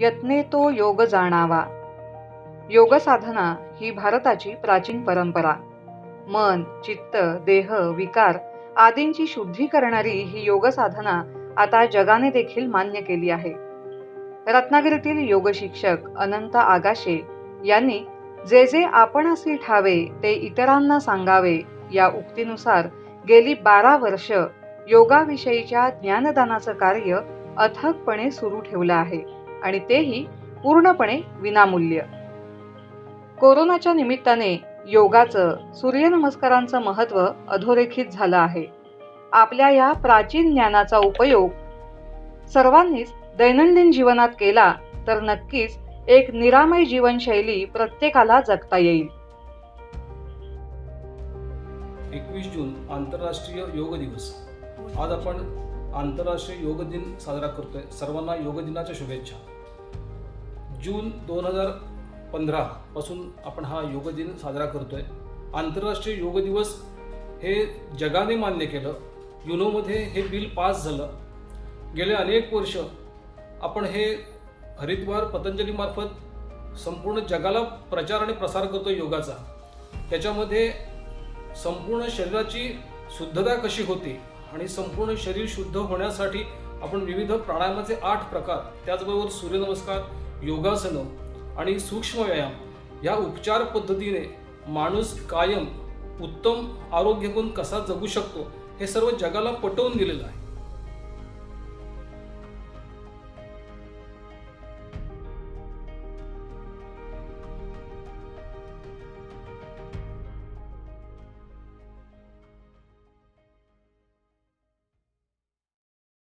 यत्ने तो योग जाणावा. योग साधना ही भारताची प्राचीन परंपरा. मन चित्त देह विकार आदींची शुद्धी करणारी ही योग साधना आता जगाने देखील मान्य केली आहे. रत्नागिरीतील योग शिक्षक अनंत आगाशे यांनी जे जे आपणासी ठावे ते इतरांना सांगावे या उक्तीनुसार गेली बारा वर्ष योगाविषयीच्या ज्ञानदानाचं कार्य अथकपणे सुरू ठेवलं आहे. आणि तेही पूर्णपणे विनामूल्य. कोरोनाच्या निमित्ताने योगाचं सूर्यनमस्कारांचं महत्त्व अधोरेखित झालं आहे. आपल्या या प्राचीन ज्ञानाचा उपयोग सर्वांनीच दैनंदिन जीवनात केला तर नक्कीच एक निरामय जीवनशैली प्रत्येकाला जगता येईल. एकवीस जून आंतरराष्ट्रीय योग दिवस. आज आपण आंतरराष्ट्रीय योग दिन साजरा करतोय. सर्वांना योग दिनाच्या शुभेच्छा. जून दोन हजार पंधरा पासून आपण हा योग दिन साजरा करतोय. आंतरराष्ट्रीय योग दिवस हे जगाने मान्य केलं. युनोमध्ये हे बिल पास झालं. गेले अनेक वर्ष आपण हे हरिद्वार पतंजलीमार्फत संपूर्ण जगाला प्रचार आणि प्रसार करतो योगाचा. त्याच्यामध्ये संपूर्ण शरीराची शुद्धता कशी होते? आणि संपूर्ण शरीर शुद्ध होण्यासाठी आपण विविध प्राणायामाचे आठ प्रकार त्याचबरोबर सूर्यनमस्कार योगासनं आणि सूक्ष्म व्यायाम या उपचार पद्धतीने माणूस कायम उत्तम आरोग्य गुण कसा जगू शकतो हे सर्व जगाला पटवून दिलेलं आहे.